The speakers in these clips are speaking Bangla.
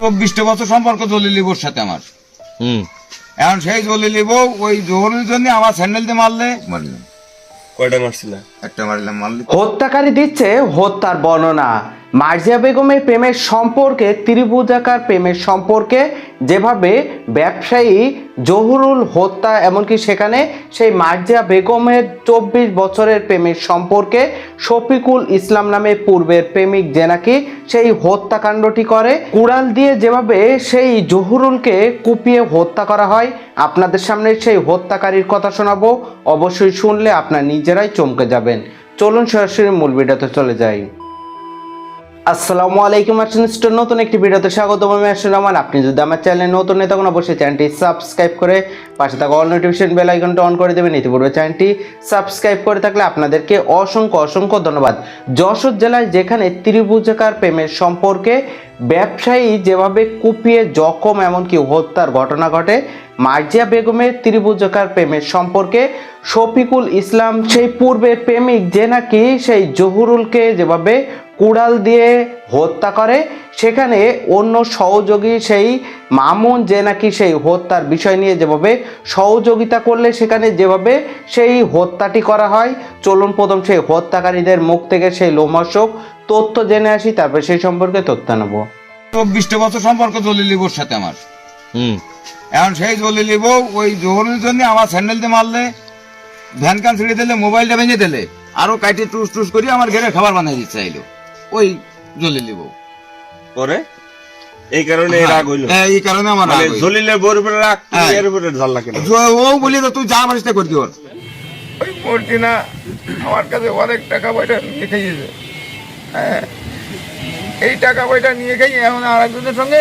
চব্বিশটা বছর সম্পর্ক জলিলি বউর সাথে আমার। হুম। এখন সেই জলিলি বউ ওই জোহরের জন্য আমার স্যান্ডেল দিয়ে মারলে মারলাম কয়টা মারছিল? একটা মারলাম মারলে। হত্যাকারী দিচ্ছে হত্যার বর্ণনা। মার্জিয়া বেগমের প্রেমের সম্পর্কে, ত্রিভুজাকার প্রেমের সম্পর্কে যেভাবে ব্যবসায়ী জহুরুল হত্যা, এমনকি সেখানে সেই মার্জিয়া বেগমের চব্বিশ বছরের প্রেমের সম্পর্কে শফিকুল ইসলাম নামে পূর্বের প্রেমিক যে নাকি সেই হত্যাকাণ্ডটি করে। কুড়াল দিয়ে যেভাবে সেই জহুরুলকে কুপিয়ে হত্যা করা হয়, আপনাদের সামনে সেই হত্যাকারীর কথা শোনাবো। অবশ্যই শুনলে আপনার নিজেরাই চমকে যাবেন। চলুন সরাসরি মূল ভিডিওতে চলে যাই। আসসালামু আলাইকুম আর্সেন স্টোর, নতুন একটি ভিডিওতে স্বাগত আমি রহমান। আপনি যদি আমার চ্যানেলে নতুন নেই তখন অবশ্যই চ্যানেলটি সাবস্ক্রাইব করে পাশে থাকা অল নোটিফিকেশন বেল আইকনটা অন করে দেবেন। ইতিপূর্বে চ্যানেলটি সাবস্ক্রাইব করে থাকলে আপনাদেরকে অসংখ্য অসংখ্য ধন্যবাদ। যশোর জেলায় যেখানে ত্রিভুজাকার প্রেমের সম্পর্কে ব্যবসায়ী যেভাবে কুপিয়ে জখম, এমনকি হত্যার ঘটনা ঘটে, মার্জিয়া বেগমের ত্রিভুজাকার প্রেমের সম্পর্কে শফিকুল ইসলাম, সেই পূর্বের প্রেমিক যে নাকি সেই জহুরুলকে যেভাবে কুড়াল দিয়ে হত্যা করে সেখানে অন্য সহযোগী সেই মামুন যে নাকি সেই হত্যার বিষয় নিয়ে যেভাবে সহযোগিতা করলে সেখানে যেভাবে সেই হত্যাটি করা হয়। চলুন প্রথম সেই হত্যাকারীদের মুখ থেকে সেই লোমহর্ষক তথ্য জেনে আসি তারপর সেই সম্পর্কে তথ্য নেব। চব্বিশটা বছর সম্পর্ক জলিলি বোর সাথে আমার। হুম। এখন সেই জলিলি বউ ওই জোহরের জন্য আমার স্যান্ডেল দিয়ে মারলে ভ্যান কান ছিঁড়ে দিলে মোবাইলটা ভেঙে দিলে আরও কাইটে টুস টুস করি আমার ঘরে খাবার বানিয়ে দিচ্ছে চাইলো। ওই জলিলি বউ পরে? এই কারণে রাগ হইল। হ্যাঁ, এই কারণে আমার মানে রাগ হইল। জলিলের বোর উপরে রাগ হ্যাঁ। এর উপরে ঝাল লাগে জ- ও বলি তো তুই যা পারিস তা করতি ওর। ওই মূর্তি না আমার কাছে অনেক টাকা পয়সা নিয়ে খেয়েছে। হ্যাঁ এই টাকা পয়সা নিয়ে খেয়ে এখন আর একজনের সঙ্গে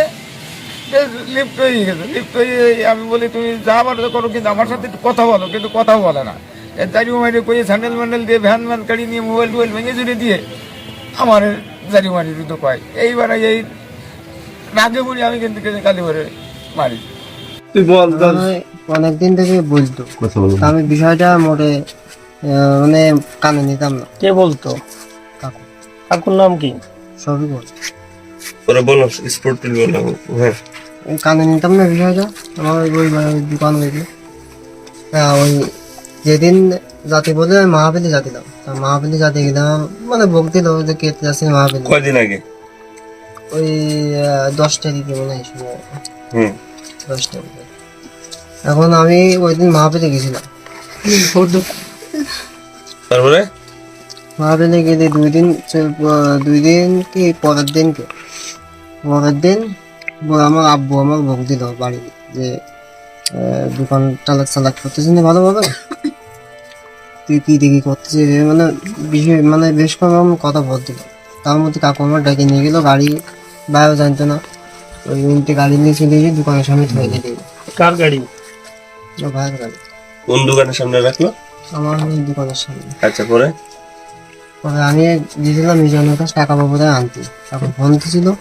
বেশ লিপ্ত হয়ে গেছে। লিপ্ত হয়ে আমি বলি তুমি যা পারো করো কিন্তু আমার সাথে একটু কথা বলো কিন্তু কথা বলে না। এর জারি মারি করে স্যান্ডেল ম্যান্ডেল দিয়ে ভ্যান ভ্যান গাড়ি নিয়ে মোবাইল টোবাইল ভেঙে চুরে দিয়ে আমার জারি মারি তো কয় এইবারে এই রাগে বলি আমি কিন্তু কালি ভরে মারি। আমি অনেকদিন থেকে বলতো। আমি বিষয়টা মোটে মানে কানে নিতাম না। কে বলতো? কাকু। কাকুর নাম কি? সবই বল। পরে বলো স্পোর্ট বলো হ্যাঁ। কানে নিতাম না বিষয়টা। আমার ওই দোকান হয়েছে ওই যেদিন জাতি বলে আমি মাহাবেলি জাতি তা মাহাবেলি জাতি গেলাম মানে ভক্তি দিল যে কেটে যাচ্ছে মাহাবেলি। কয়দিন আগে? ওই দশ তারিখে মনে হয় হুম। দশ তারিখে। এখন আমি ওই দিন মাহাবেলি গেছিলাম। তারপরে? মাহাবেলি গেলে দুই দিন দুই দিন কি পরের দিন কে? পরের দিন আমার আব্বু আমার ভোগ দিল বাড়ি। যে দোকান চালাক চালাক করতেছিস না ভালোভাবে? তুই কি দেখি করতেছিস? মানে বিষয় মানে বেশ কম কথা বল দিল। তার মধ্যে কাকু আমার ডেকে নিয়ে গেল গাড়ি বাইরেও জানতো না। ওই মিনিটে গাড়ি নিয়ে চলে গিয়ে দোকানের সামনে ধরে দিল। কার গাড়ি? ও ভাইয়ের গাড়ি। কোন দোকানের সামনে রাখল? আমার ওই দোকানের সামনে। আচ্ছা পরে? পরে আমি গিয়েছিলাম মিজানের কাছে টাকা বাবুদের আনতে। তারপর ফোন দিছিল।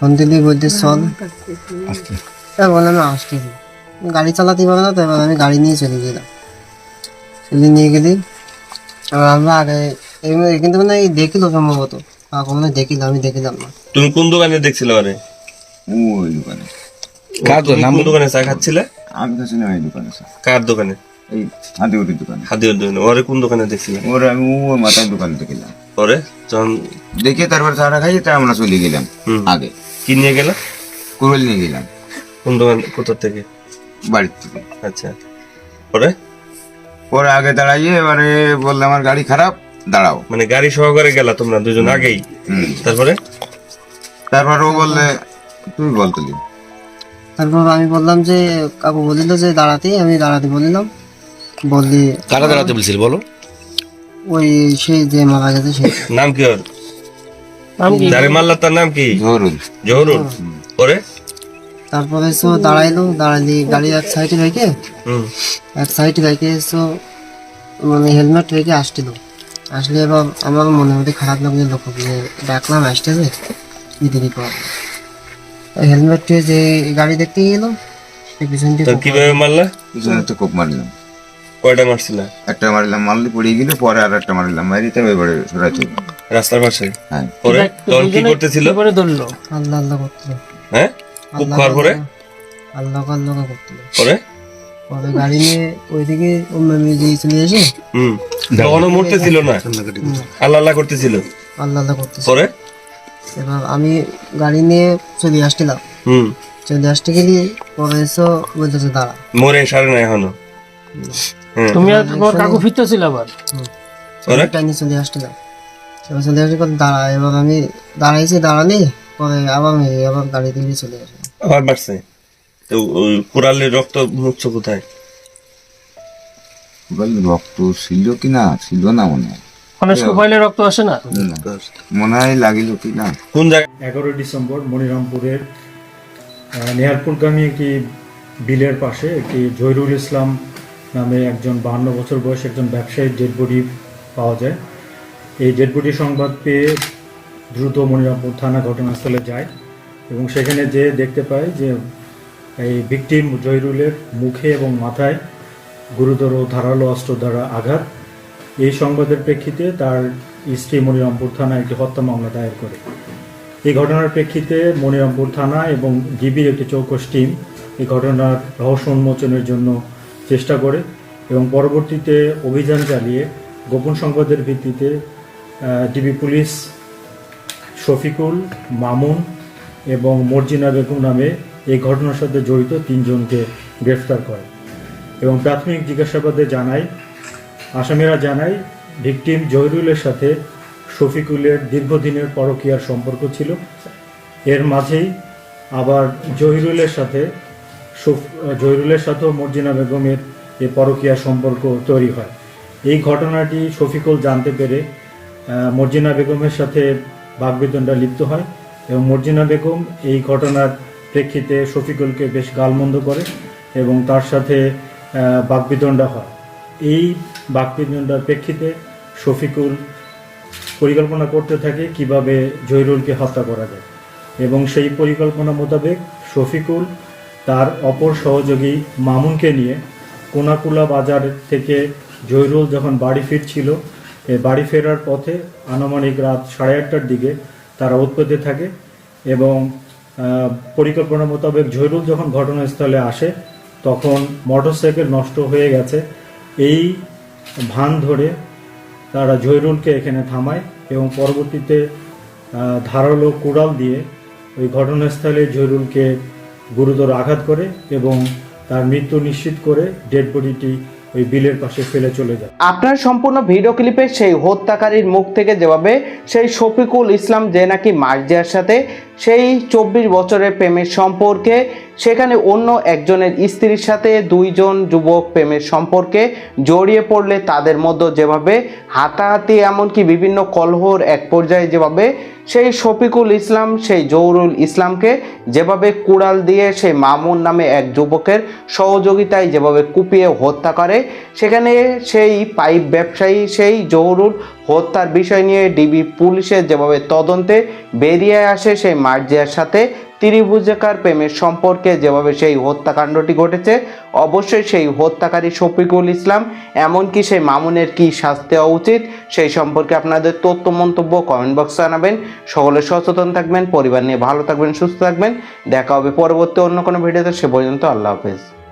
ফোন দিলে বলতে চল। তা বললাম আমি আসতেছি। গাড়ি চালাতে পারে না তো এবার আমি গাড়ি নিয়ে চলে গেলাম। নিয়ে গেলি আর আমরা আগে কিন্তু মানে এই দেখিল সম্ভবত। কাকু মানে দেখিল আমি দেখিলাম না। তুমি কোন দোকানে দেখছিলে মানে? ওই দোকানে। তুমি কোন দোকানে চা খাচ্ছিলে? আমি তো ছিলাম এই দোকানে কার দোকানে? এই হাতিগুড়ির দোকানে। হাদিওর দোকানে। ওরে কোন দোকানে দেখছিলে? ওর আমি ওই মাথায় দোকানে দেখলাম। পরে যখন দেখে তারপর চাটা খাইয়ে তাই আমরা চলে গেলাম আগে। কি নিয়ে গেল? কুরল নিয়ে গেলাম। কোন দোকান? কোথা থেকে? বাড়ির থেকে। আচ্ছা। পরে পরে আগে দাঁড়াইয়ে এবারে বললে আমার গাড়ি খারাপ দাঁড়াও। মানে গাড়ি সহকারে গেলা তোমরা দুজন আগেই? তারপরে? তারপর ও বললে তুমি বল তুলি তারপর আমি বললাম যে কাকু বলিল যে দাঁড়াতে। আমি দাঁড়াতে বলিলাম। বললি কারা দাঁড়াতে বলছিল বলো? ওই সেই যে মারা গেছে সে। নাম কি ওর? নাম কি? যারে মারলা তার নাম কি? ধরুন জহরুল? পরে তারপরে সো দাঁড়াইলো দাঁড়ালি গাড়ি এক সাইডে রেখে এক সাইডে রেখে সো মানে হেলমেট রেখে আসছিল। আসলে এবার আমার মনে মধ্যে খারাপ লাগল লোক যে ডাকলাম আসতেছে কি দেরি কর হেলমেট যে গাড়ি দেখতে গেল সে পিছন তো দিয়ে কীভাবে মারলা। পিছনে একটা কোপ মারলাম। কয়টা মারছিলা? একটা মারলাম মারলি পড়ে গেল পরে আর একটা মারলাম মারিতে এবারে সরাই চলবে রাস্তার পাশে? হ্যাঁ। পরে? তখন কি করতেছিল? করে ধরলো। আল্লাহ আল্লাহ করছিল হ্যাঁ? খুব খাওয়ার পরে আল্লাহ আল্লাহ করছিল পরে পরে গাড়ি নিয়ে ওইদিকে অন্য মেয়ে চলে এসে হুম। তখনও মরতে ছিল না? আল্লাহ আল্লাহ করতেছিল? আল্লাহ আল্লাহ পরে? এবার আমি গাড়ি নিয়ে চলে আসছিলাম। হুম। চলে আসতে গেলি পরে এসো বলতেছে দাঁড়া। মরে সারে না এখনও? তুমি আর তোমার কাকু ফিরতেছিল আবার? পরে? টাইমে চলে আসছিলাম। এবার চলে আসতে পরে দাঁড়া। এবার আমি দাঁড়াইছি দাঁড়ালি পরে আবার মেয়ে আবার গাড়ি দিয়ে চলে আসে। আবার বাড়ছে? তো ওই কোরালের রক্ত মুচ্ছ কোথায়? বল রক্ত ছিল কি না ছিল না মনে হয়। মানে সুপাইলে রক্ত আসে না। মনে হয় লাগিল কি না কোন জায়গায় এগারোই ডিসেম্বর মনিরামপুরের আহ, নেহারপুরগামী একটি বিলের পাশে একটি জহিরুল ইসলাম নামে একজন বাহান্ন বছর বয়সী একজন ব্যবসায়ীর ডেড বডি পাওয়া যায়। এই ডেড বডি সংবাদ পেয়ে দ্রুত মনিরামপুর থানা ঘটনাস্থলে যায় এবং সেখানে যে দেখতে পায় যে এই ভিকটিম জহিরুলের মুখে এবং মাথায় গুরুতর ধারালো অস্ত্র দ্বারা আঘাত। এই সংবাদের প্রেক্ষিতে তার স্ত্রী মনিরামপুর থানায় একটি হত্যা মামলা দায়ের করে। এই ঘটনার প্রেক্ষিতে মনিরামপুর থানা এবং ডিবির একটি চৌকস টিম এই ঘটনার রহস্য উন্মোচনের জন্য চেষ্টা করে এবং পরবর্তীতে অভিযান চালিয়ে গোপন সংবাদের ভিত্তিতে ডিবি পুলিশ শফিকুল, মামুন এবং মর্জিনা বেগম নামে এই ঘটনার সাথে জড়িত তিনজনকে গ্রেফতার করে এবং প্রাথমিক জিজ্ঞাসাবাদে জানায়, আসামিরা জানায়, ভিকটিম জহিরুলের সাথে শফিকুলের দীর্ঘদিনের পরকীয়ার সম্পর্ক ছিল। এর মাঝেই আবার জহিরুলের সাথে জহিরুলের সাথেও মর্জিনা বেগমের এই পরকীয়া সম্পর্ক তৈরি হয়। এই ঘটনাটি শফিকুল জানতে পেরে মর্জিনা বেগমের সাথে বাগবিতণ্ডা লিপ্ত হয় এবং মর্জিনা বেগম এই ঘটনার প্রেক্ষিতে শফিকুলকে বেশ গালমন্দ করে এবং তার সাথে আহ, বাগবিতণ্ডা হয়। এই বাকবিতণ্ডার প্রেক্ষিতে শফিকুল পরিকল্পনা করতে থাকে কীভাবে জহিরুলকে হত্যা করা যায় এবং সেই পরিকল্পনা মোতাবেক শফিকুল তার অপর সহযোগী মামুনকে নিয়ে কোনাকুলা বাজার থেকে জহিরুল যখন বাড়ি ফিরছিল বাড়ি ফেরার পথে আনুমানিক রাত সাড়ে আটটার দিকে তারা উৎপত্তি থাকে এবং পরিকল্পনা মোতাবেক জহিরুল যখন ঘটনাস্থলে আসে, তখন মোটরসাইকেল নষ্ট হয়ে গেছে। এই ভান ধরে তারা জহিরুলকে এখানে থামায় এবং পরবর্তীতে ধারালো কুড়াল দিয়ে ওই ঘটনাস্থলে জহিরুলকে গুরুতর আঘাত করে এবং তার মৃত্যু নিশ্চিত করে ডেড বডিটি ওই বিলের পাশে ফেলে চলে যায়। আপনার সম্পূর্ণ ভিডিও ক্লিপে সেই হত্যাকারীর মুখ থেকে যেভাবে সেই শফিকুল ইসলাম যে নাকি মার্জিয়ার সাথে সেই চব্বিশ বছরের প্রেমের সম্পর্কে, সেখানে অন্য একজনের স্ত্রীর সাথে দুইজন যুবক প্রেমের সম্পর্কে জড়িয়ে পড়লে তাদের মধ্যে যেভাবে হাতাহাতি, এমনকি বিভিন্ন কলহর এক পর্যায়ে যেভাবে সেই শফিকুল ইসলাম, সেই জৌরুল ইসলামকে যেভাবে কুড়াল দিয়ে সেই মামুন নামে এক যুবকের সহযোগিতায় যেভাবে কুপিয়ে হত্যা করে, সেখানে সেই পাইপ ব্যবসায়ী, সেই জহুরুল হত্যার বিষয় নিয়ে ডিবি পুলিশের যেভাবে তদন্তে বেরিয়ে আসে সেই মার্জিয়ার সাথে, ত্রিভুজাকার প্রেমের সম্পর্কে যেভাবে সেই হত্যাকাণ্ডটি ঘটেছে, অবশ্যই সেই হত্যাকারী শফিকুল ইসলাম, এমনকি সেই মামুনের কি শাস্তি হওয়া উচিত, সেই সম্পর্কে আপনাদের তথ্য মন্তব্য কমেন্ট বক্সে জানাবেন। সকলে সচেতন থাকবেন, পরিবার নিয়ে ভালো থাকবেন, সুস্থ থাকবেন। দেখা হবে পরবর্তী অন্য কোনো ভিডিওতে, সে পর্যন্ত আল্লাহ হাফেজ।